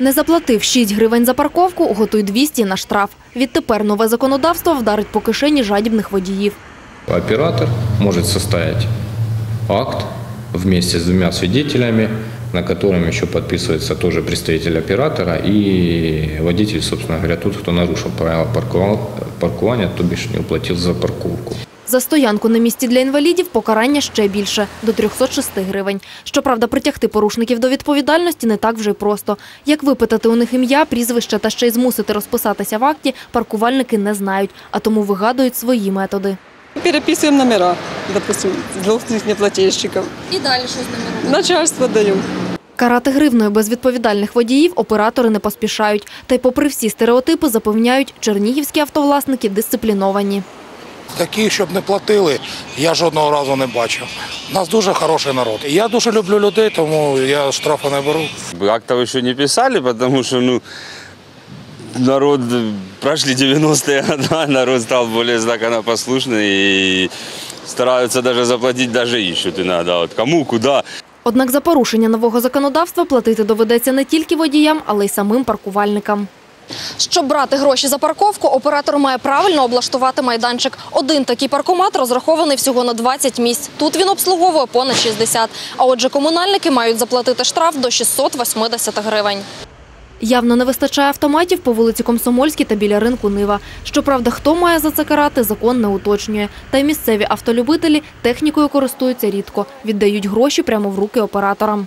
Не заплатив 6 гривень за парковку, готуй 200 на штраф. Відтепер нове законодавство вдарить по кишені жадібних водіїв. Оператор может составить акт вместе с двумя свидетелями, на котором еще подписывается тоже представитель оператора и водитель, собственно говоря, тот, кто нарушил правила паркования, то бишь не уплатил за парковку. За стоянку на місці для інвалідів покарання ще більше – до 306 гривень. Щоправда, притягти порушників до відповідальності не так вже й просто. Як випитати у них ім'я, прізвище та ще й змусити розписатися в акті, паркувальники не знають, а тому вигадують свої методи. Переписываем номера, допустим, двух неплательщиков. І далі що з ними Начальство даем. Карати гривною безвідповідальних водіїв оператори не поспішають. Та й попри всі стереотипи запевняють, чернігівські автовласники дисципліновані. Такі, щоб не платили, я жодного разу не бачив. У нас дуже хороший народ. Я дуже люблю людей, тому я штрафи не беру. Актов еще не писали, потому что, ну, народ, прошли 90-е года, народ стал более законопослушный и стараются даже заплатить, даже ищут иногда, вот кому, куда. Однак за порушення нового законодавства платити доведеться не тільки водіям, але й самим паркувальникам. Щоб брати гроші за парковку, оператор має правильно облаштувати майданчик. Один такий паркомат розрахований всього на 20 місць. Тут він обслуговує понад 60. А отже, комунальники мають заплатити штраф до 680 гривень. Явно не вистачає автоматів по вулиці Комсомольській та біля ринку Нива. Щоправда, хто має за це карати, закон не уточнює. Та й місцеві автолюбителі технікою користуються рідко. Віддають гроші прямо в руки операторам.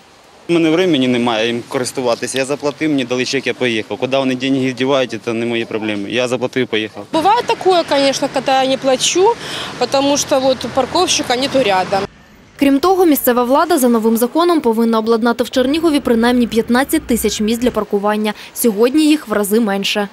У мене времени немає їм користуватися. Я заплатив, мені дали чек, я поїхав. Куди вони деньги дівають, це не мої проблеми. Я заплатив і поїхав. Буває такое, звісно, коли я не плачу, тому що от парковщика немає рядом. Крім того, місцева влада за новим законом повинна обладнати в Чернігові принаймні 15 тисяч місць для паркування. Сьогодні їх в рази менше.